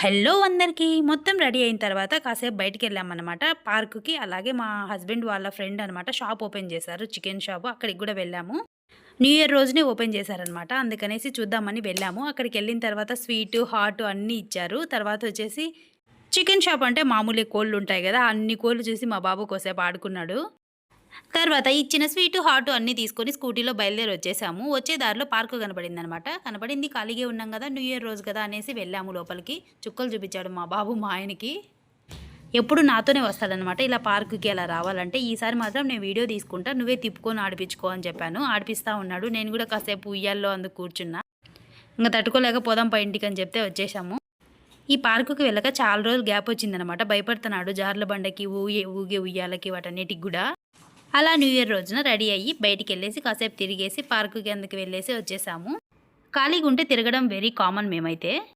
Hello అందరికీ. మొత్తం ready అయిన తర్వాత కాసేపు బయటికి వెళ్ళామన్నమాట. పార్కుకి అలాగే మా హస్బెండ్ వాళ్ళ ఫ్రెండ్ అనమాట షాప్ ఓపెన్ చేశారు చికెన్ షాప్. అక్కడికి కూడా వెళ్ళాము. న్యూ ఇయర్ రోజునే ఓపెన్ చేశారనమాట అందుకనేసి చూద్దామని వెళ్ళాము. అక్కడికి వెళ్ళిన తర్వాత స్వీట్ హాట్ అన్నీ ఇచ్చారు. తర్వాత వచ్చేసి చికెన్ షాప్ అంటే మామూలే కోళ్ళు ఉంటాయి కదా అన్ని కోళ్ళు చూసి మా బాబు కోసేపు ఆడుకున్నాడు. తర్వాత ఇచ్చిన స్వీటు హాట్ అన్నీ తీసుకొని స్కూటీలో బయలుదేరి వచ్చేసాము వచ్చే దారిలో పార్కు కనపడింది అనమాట కనపడింది ఖాళీగా ఉన్నాం కదా న్యూ ఇయర్ రోజు కదా అనేసి వెళ్ళాము లోపలికి. చుక్కలు చూపించాడు మా బాబు మా ఆయనకి. ఎప్పుడు నాతోనే వస్తాడనమాట ఇలా పార్కుకి అలా రావాలంటే. ఈసారి మాత్రం నేను వీడియో తీసుకుంటా నువ్వే తిప్పుకొని ఆడిపించుకో అని చెప్పాను. ఆడిపిస్తూ ఉన్నాడు. నేను కూడా కాసేపు ఉయ్యాల్లో అందుకు కూర్చున్నా. ఇంకా తట్టుకోలేక పోదాం పై ఇంటికి అని చెప్తే వచ్చేసాము. ఈ పార్కుకి వెళ్ళక చాలా రోజులు గ్యాప్ వచ్చిందనమాట. భయపడుతున్నాడు జార్ల బండకి ఊగే ఊగే ఉయ్యాలకి వాటన్నిటికి కూడా. అలా న్యూ ఇయర్ రోజున రెడీ అయ్యి బయటికి వెళ్ళేసి కాసేపు తిరిగేసి పార్కు కిందకి వెళ్ళేసి వచ్చేసాము. ఖాళీగా ఉంటే తిరగడం వెరీ కామన్ మేమైతే.